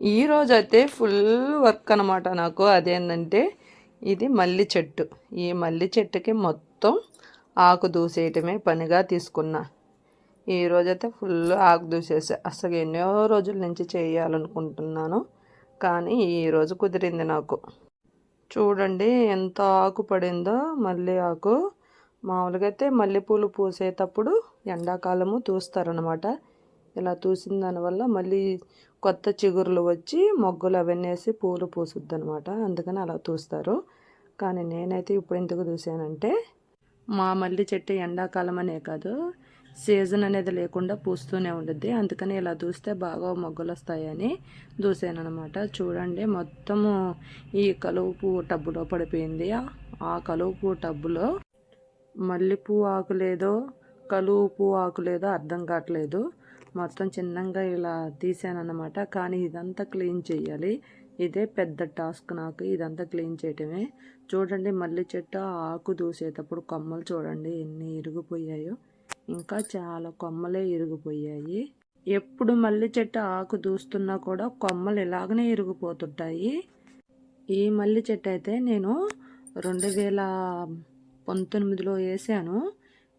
ఈరోజు అయితే full work అనమాట నాకు. అదేంటంటే ఇది మల్లి చెట్టు. ఈ మల్లి చెట్టుకి మొత్తం ఆకు దూసేయటమే పనిగా తీసుకున్నా. ఈ రోజైతే ఫుల్ ఆకు దూసేసా. అసలు ఎన్నో రోజుల నుంచి చేయాలనుకుంటున్నాను కానీ ఈరోజు కుదిరింది నాకు. చూడండి ఎంత ఆకు పడిందో మళ్ళీ ఆకు. మామూలుగా అయితే మల్లెపూలు పూసేటప్పుడు ఎండాకాలము తూస్తారనమాట ఇలా తూసిన దానివల్ల మళ్ళీ కొత్త చిగురులు వచ్చి మొగ్గులు అవన్నీ వేసి పూలు పూసుద్ది అనమాట అందుకని అలా తూస్తారు. కానీ నేనైతే ఇప్పుడు ఎందుకు చూసానంటే మా మల్లి చెట్టు ఎండాకాలం అనే కాదు సీజన్ అనేది లేకుండా పూస్తూనే ఉంటుంది అందుకని ఇలా దూస్తే బాగా మొగ్గలు వస్తాయని దూసానమాట చూడండి మొత్తము ఈ కలువు పువ్వు టబ్బులో పడిపోయింది. ఆ కలువు పువ్వు టబ్బులో మల్లెపూ ఆకు లేదో కలువు పువ్వు ఆకు లేదో అర్థం కావట్లేదు. మొత్తం చిన్నగా ఇలా తీసానన్నమాట. కానీ ఇదంతా క్లీన్ చేయాలి ఇదే పెద్ద టాస్క్ నాకు. ఇదంతా క్లీన్ చేయటమే. చూడండి మల్లి చెట్టు ఆకు దూసేటప్పుడు కొమ్మలు చూడండి ఎన్ని ఇరిగిపోయాయో. ఇంకా చాలా కొమ్మలే ఇరిగిపోయాయి. ఎప్పుడు మల్లి చెట్టు ఆకు దూస్తున్నా కూడా కొమ్మలు ఇలాగనే ఇరిగిపోతుంటాయి. ఈ మల్లి చెట్టు అయితే నేను రెండు వేల పంతొమ్మిదిలో వేసాను.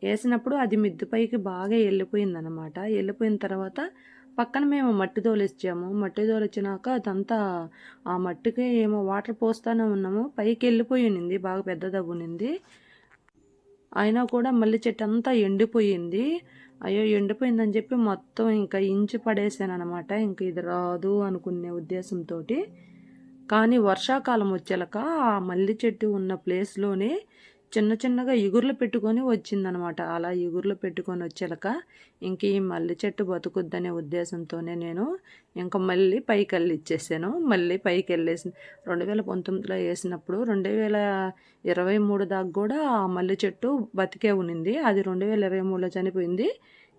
వేసినప్పుడు అది మిద్దుపైకి బాగా వెళ్ళిపోయిందనమాట వెళ్ళిపోయిన తర్వాత పక్కన మేము మట్టి తోలిచ్చాము మట్టి తోలిచ్చినాక అదంతా ఆ మట్టికి ఏమో వాటర్ పోస్తానే ఉన్నాము. పైకి వెళ్ళిపోయి బాగా పెద్ద ఉన్నింది అయినా కూడా మళ్ళీ చెట్టు అంతా ఎండిపోయింది. అయ్యో ఎండిపోయిందని చెప్పి మొత్తం ఇంకా ఇంచు పడేసాను అనమాట ఇంక ఇది రాదు అనుకునే ఉద్దేశంతో కానీ వర్షాకాలం వచ్చాక ఆ మల్లి చెట్టు ఉన్న ప్లేస్లోనే చిన్న చిన్నగా ఇగుర్లు పెట్టుకొని వచ్చిందనమాట. అలా ఇగుర్లు పెట్టుకొని వచ్చాక ఇంక ఈ మల్లి చెట్టు బతుకుద్దనే ఉద్దేశంతోనే నేను ఇంకా మళ్ళీ పైకి వెళ్ళి ఇచ్చేసాను. మళ్ళీ పైకి వెళ్ళేసి రెండు వేల పంతొమ్మిదిలో వేసినప్పుడు రెండు వేల ఇరవై మూడు దాకా కూడా ఆ మల్లి చెట్టు బతికే ఉన్నింది. అది రెండు వేల ఇరవై మూడులో చనిపోయింది.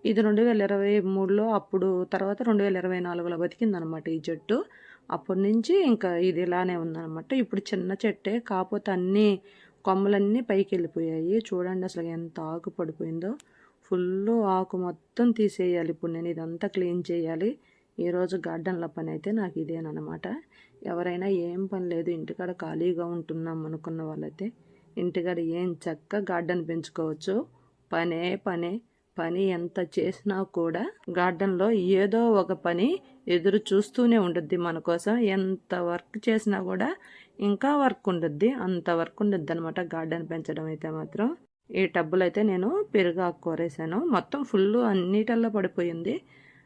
ఇది రెండు వేల ఇరవై మూడులో అప్పుడు తర్వాత రెండు వేల ఇరవై నాలుగులో బతికిందనమాట ఈ చెట్టు. అప్పటి నుంచి ఇంకా ఇది ఇలానే ఉందన్నమాట ఇప్పుడు చిన్న చెట్టే కాకపోతే అన్నీ కొమ్మలన్నీ పైకి వెళ్ళిపోయాయి చూడండి అసలు ఎంత ఆకు పడిపోయిందో. ఫుల్ ఆకు మొత్తం తీసేయాలి ఇప్పుడు నేను. ఇదంతా క్లీన్ చేయాలి. ఈరోజు గార్డెన్ల పని అయితే నాకు ఇదేనమాట ఎవరైనా ఏం పని లేదు. ఇంటికాడ ఖాళీగా ఉంటున్నాం అనుకున్న వాళ్ళైతే ఇంటికాడ ఏం చక్క గార్డెన్ పెంచుకోవచ్చు. పనే పనే. పని ఎంత చేసినా కూడా గార్డెన్లో ఏదో ఒక పని ఎదురు చూస్తూనే ఉంటుంది మన కోసం. ఎంత వర్క్ చేసినా కూడా ఇంకా వర్క్ ఉండద్ది అంత వర్క్ ఉండద్ది అనమాట గార్డెన్ పెంచడం అయితే మాత్రం. ఈ టబ్బులు అయితే నేను పెరుగు ఆకుకూరేసాను మొత్తం ఫుల్ అన్నిటల్లో పడిపోయింది.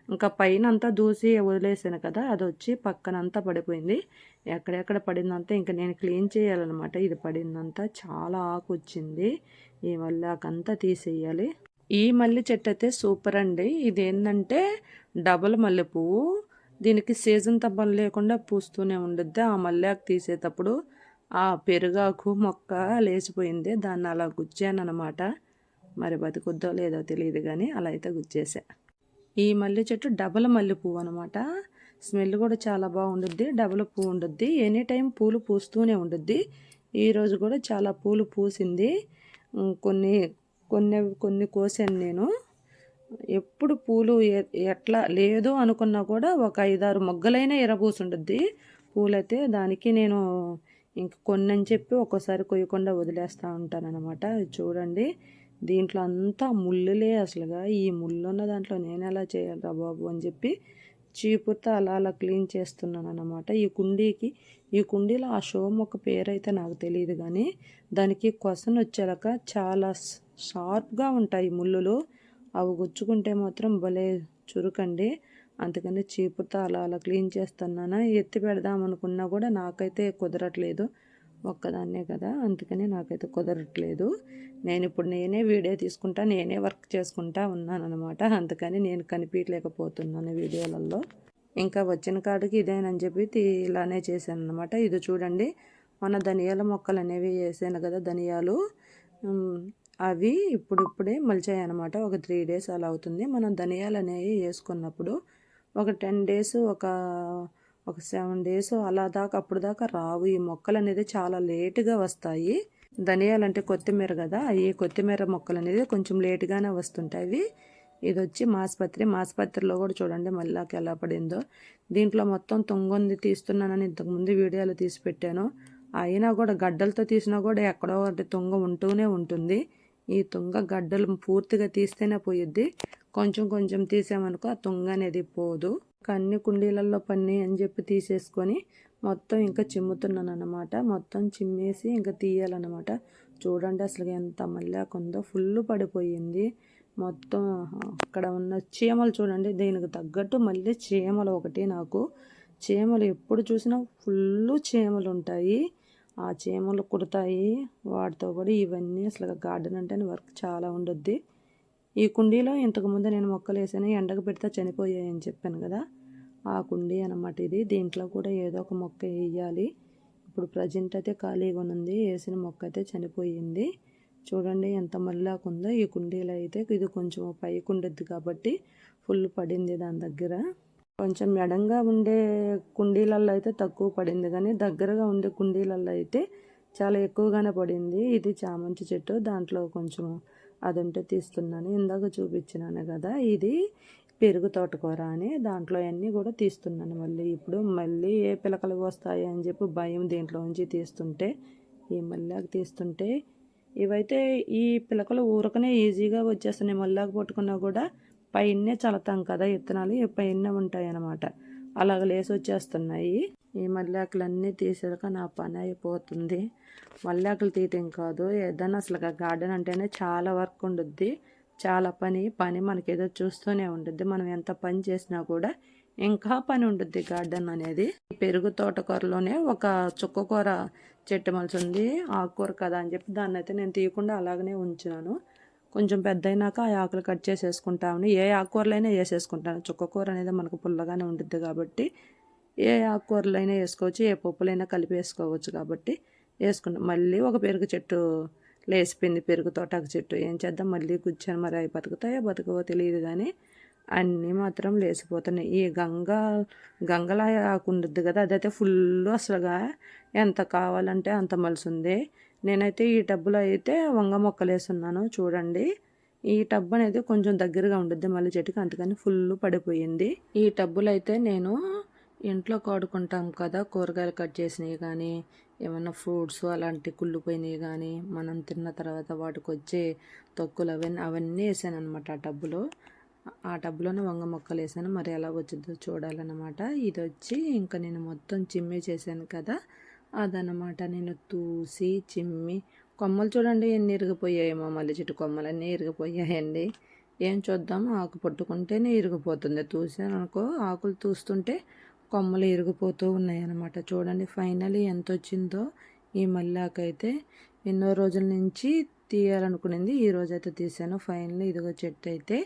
ఇంకా పైన అంతా దూసి వదిలేసాను కదా అది వచ్చి పక్కనంతా పడిపోయింది. ఎక్కడెక్కడ పడిందంతా ఇంకా నేను క్లీన్ చేయాలన్నమాట. ఇది పడిందంతా చాలా ఆకు వచ్చింది ఈ మళ్ళీ ఆకంతా తీసేయాలి. ఈ మల్లె చెట్టు అయితే సూపర్ అండి. ఇది ఏంటంటే డబల్ మల్లె పువ్వు. దీనికి సీజన్ పని లేకుండా పూస్తూనే ఉండద్ది. ఆ మల్లెకు తీసేటప్పుడు ఆ పెరుగాకు మొక్క లేచిపోయింది. దాన్ని అలా గుచ్చానమాట మరి బతుకుద్దో లేదో తెలియదు కానీ అలా అయితే గుచ్చేసా. ఈ మల్లె చెట్టు డబల్ మల్లె పువ్వు అనమాట స్మెల్ కూడా చాలా బాగుండుద్ది డబల్ పువ్వు ఉండుద్ది. ఎనీ టైం పూలు పూస్తూనే ఉండుద్ది. ఈరోజు కూడా చాలా పూలు పూసింది. కొన్ని కొన్ని కొన్ని కోసాను నేను. ఎప్పుడు పూలు ఎట్లా లేదు అనుకున్నా కూడా ఒక ఐదారు మొగ్గలైనా ఎరబూసుండుద్ది పూలైతే దానికి నేను ఇంక కొన్ని అని చెప్పి ఒక్కోసారి కొయ్యకుండా వదిలేస్తూ ఉంటానన్నమాట. చూడండి. దీంట్లో అంతా ముళ్ళులే అసలుగా. ఈ ముళ్ళు ఉన్న దాంట్లో నేను ఎలా చేయాలిరా బాబు అని చెప్పి చీపుతో అలా అలా క్లీన్ చేస్తున్నాను అనమాట ఈ కుండీకి ఈ కుండీలో ఆ షో మొక్క పేరైతే నాకు తెలియదు కానీ దానికి కొసను వచ్చేలాక చాలా షార్ప్గా ఉంటాయి ముళ్ళులు. అవి గుచ్చుకుంటే మాత్రం భలే చురుకండి. అందుకని చీపుతో అలా అలా క్లీన్ చేస్తున్నాను? ఎత్తి పెడదాం అనుకున్నా కూడా నాకైతే కుదరట్లేదు. ఒక్కదాన్నే కదా అందుకని నాకైతే కుదరట్లేదు. నేను ఇప్పుడు నేనే వీడియో తీసుకుంటా నేనే వర్క్ చేసుకుంటా ఉన్నాను అనమాట అందుకని నేను కనిపించలేకపోతున్నాను వీడియోలలో. ఇంకా వచ్చిన కాడికి ఇదేనని చెప్పి ఇలానే చేశాను అనమాట ఇది చూడండి మన ధనియాల మొక్కలు అనేవి వేసాను కదా ధనియాలు. అవి ఇప్పుడిప్పుడే మలిచాయి అనమాట ఒక త్రీ డేస్ అలా అవుతుంది. మనం ధనియాలు అనేవి వేసుకున్నప్పుడు ఒక టెన్ డేస్ ఒక ఒక సెవెన్ డేస్ అలా దాకా అప్పుడు దాకా రావు. ఈ మొక్కలు అనేది చాలా లేటుగా వస్తాయి. ధనియాలు అంటే కొత్తిమీర కదా. ఈ కొత్తిమీర మొక్కలు అనేది కొంచెం లేటుగానే వస్తుంటాయి. ఇది వచ్చి మాస్పత్రి. మాస్పత్రిలో కూడా చూడండి మళ్ళాకి ఎలా పడిందో. దీంట్లో మొత్తం తొంగొంది తీస్తున్నానని ఇంతకుముందు వీడియోలు తీసి పెట్టాను. అయినా కూడా గడ్డలతో తీసినా కూడా ఎక్కడో ఒకటి తుంగ ఉంటూనే ఉంటుంది. ఈ తుంగ గడ్డలు పూర్తిగా తీస్తేనే పోయిద్ది. కొంచెం కొంచెం తీసామనుకో ఆ తుంగ అనేది పోదు. అన్ని కుండీలలో పన్ని అని చెప్పి తీసేసుకొని మొత్తం ఇంకా చిమ్ముతున్నాను అనమాట మొత్తం చిమ్మేసి ఇంకా తీయాలన్నమాట. చూడండి అసలు ఎంత మళ్ళాకుందో ఫుల్ పడిపోయింది. మొత్తం అక్కడ ఉన్న చీమలు చూడండి దీనికి తగ్గట్టు మళ్ళీ చీమలు ఒకటి నాకు. చీమలు ఎప్పుడు చూసినా ఫుల్ చీమలు ఉంటాయి ఆ చీమలు కుడతాయి. వాటితో కూడా ఇవన్నీ అసలు గార్డెన్ అంటేనే వర్క్ చాలా ఉండొద్ది. ఈ కుండీలో ఇంతకుముందు నేను మొక్కలు వేసాను. ఎండకు పెడితే చనిపోయాయని చెప్పాను కదా. ఆ కుండీ అనమాట ఇది. దీంట్లో కూడా ఏదో ఒక మొక్క వేయాలి. ఇప్పుడు ప్రజెంట్ అయితే ఖాళీగా ఉంది వేసిన మొక్క అయితే చనిపోయింది. చూడండి ఎంత మల్లాకుందో ఈ కుండీలో అయితే. ఇది కొంచెం పైకి ఉండద్ది కాబట్టి ఫుల్ పడింది దాని దగ్గర. కొంచెం ఎడంగా ఉండే కుండీలలో అయితే తక్కువ పడింది. కానీ దగ్గరగా ఉండే కుండీలలో అయితే చాలా ఎక్కువగానే పడింది. ఇది చామంతి చెట్టు. దాంట్లో కొంచెం అది ఉంటే తీస్తున్నాను. ఇందాక చూపించినాను కదా. ఇది పెరుగు తోటకూర అని. దాంట్లో అన్నీ కూడా తీస్తున్నాను మళ్ళీ. ఇప్పుడు మళ్ళీ ఏ పిలకలు వస్తాయి అని చెప్పి భయం దీంట్లో ఉంచి తీస్తుంటే ఈ మళ్ళాకు తీస్తుంటే. ఇవైతే ఈ పిలకలు ఊరకనే ఈజీగా వచ్చేస్తున్నాయి. మళ్ళాకు పట్టుకున్నా కూడా పైన్నే చల్లతాం కదా విత్తనాలు పైన ఉంటాయి అన్నమాట అలాగ లేసి వచ్చేస్తున్నాయి. ఈ మల్లెకులన్నీ తీసాక నా పని అయిపోతుంది. మల్లెకులు తీయటం కాదు ఏదైనా అసలు గార్డెన్ అంటేనే చాలా వర్క్ ఉండుద్ది. చాలా పని పని మనకి ఏదో చూస్తూనే ఉంటుంది మనం ఎంత పని చేసినా కూడా ఇంకా పని ఉంటుంది గార్డెన్ అనేది. పెరుగు తోటకూరలోనే ఒక చుక్కకూర చెట్టు మలిసి ఉంది ఆకుకూర కదా అని చెప్పి దాన్ని అయితే నేను తీయకుండా అలాగనే ఉంచినాను కొంచెం పెద్ద అయినాక ఆ ఆకులు కట్ చేసేసుకుంటామని ఏ ఆకుకూరలైనా వేసేసుకుంటాను. చుక్కకూర అనేది మనకు పుల్లగానే ఉంటుంది కాబట్టి ఏ ఆకుకూరలైనా వేసుకోవచ్చు ఏ పప్పులైనా కలిపి వేసుకోవచ్చు కాబట్టి వేసుకుంటాం మళ్ళీ ఒక పెరుగు చెట్టు లేసిపోయింది పెరుగు తోటాకు చెట్టు ఏం చేద్దాం? మళ్ళీ కూర్చొని మరి అవి బతుకుతాయో బతుకవో తెలియదు కానీ అన్నీ మాత్రం లేచిపోతున్నాయి ఈ గంగ గంగలా ఆకుండుద్ది కదా అదైతే ఫుల్ అసలుగా ఎంత కావాలంటే అంత మలిసింది. నేనైతే ఈ టబ్బులో అయితే వంగ మొక్కలు వేస్తున్నాను చూడండి. ఈ టబ్ అనేది కొంచెం దగ్గరగా ఉంటుంది మళ్ళీ చెట్టుకి అందుకని ఫుల్ పడిపోయింది. ఈ టబ్బులు అయితే నేను ఇంట్లో కాడుకుంటాం కదా కూరగాయలు కట్ చేసినవి కానీ ఏమైనా ఫ్రూట్స్ అలాంటి కుళ్ళిపోయినవి కానీ మనం తిన్న తర్వాత వాటికి వచ్చే తొక్కులు అవన్నీ అవన్నీ వేసాను అనమాట ఆ టబ్బులో. ఆ టబ్లోనే వంగ మొక్కలు వేసాను మరి ఎలా వచ్చిందో చూడాలన్నమాట. ఇది వచ్చి ఇంకా నేను మొత్తం చిమ్మి చేశాను కదా అదనమాట నేను తూసి చిమ్మి కొమ్మలు చూడండి ఎన్ని ఇరిగిపోయాయేమో మళ్ళీ చెట్టు కొమ్మలన్నీ ఇరిగిపోయాయండి. ఏం చూద్దాం? ఆకు పట్టుకుంటేనే ఇరిగిపోతుంది. తూసాను అనుకో ఆకులు తూస్తుంటే కొమ్మలు ఇరిగిపోతూ ఉన్నాయన్నమాట. చూడండి ఫైనలీ ఎంత వచ్చిందో ఈ మల్లాకైతే. ఎన్నో రోజుల నుంచి తీయాలనుకునేది. ఈ రోజు అయితే తీసాను. ఫైనల్ ఇదిగో చెట్టు అయితే.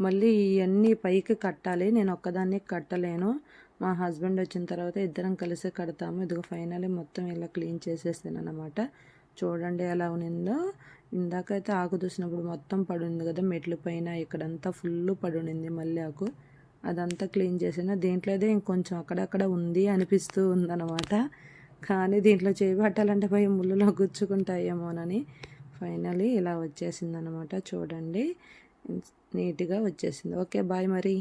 మళ్ళీ ఇవన్నీ పైకి కట్టాలి. నేను ఒక్కదాన్ని కట్టలేను. మా హస్బెండ్ వచ్చిన తర్వాత ఇద్దరం కలిసి కడతాము. ఇదిగో ఫైనలీ మొత్తం ఇలా క్లీన్ చేసేసాను అనమాట చూడండి ఎలా ఉన్నిందో ఇందాకైతే ఆకు చూసినప్పుడు మొత్తం పడుంది కదా మెట్లు పైన ఇక్కడంతా ఫుల్ పడునింది మళ్ళీ ఆకు. అదంతా క్లీన్ చేసిన దీంట్లో అయితే ఇంకొంచెం అక్కడక్కడ ఉంది అనిపిస్తూ ఉందన్నమాట. కానీ దీంట్లో చేయబట్టాలంటే పోయి ముళ్ళులో గుచ్చుకుంటాయేమోనని ఫైనలీ ఇలా వచ్చేసింది అనమాట చూడండి. నీట్గా వచ్చేసింది. ఓకే బాయ్ మరి.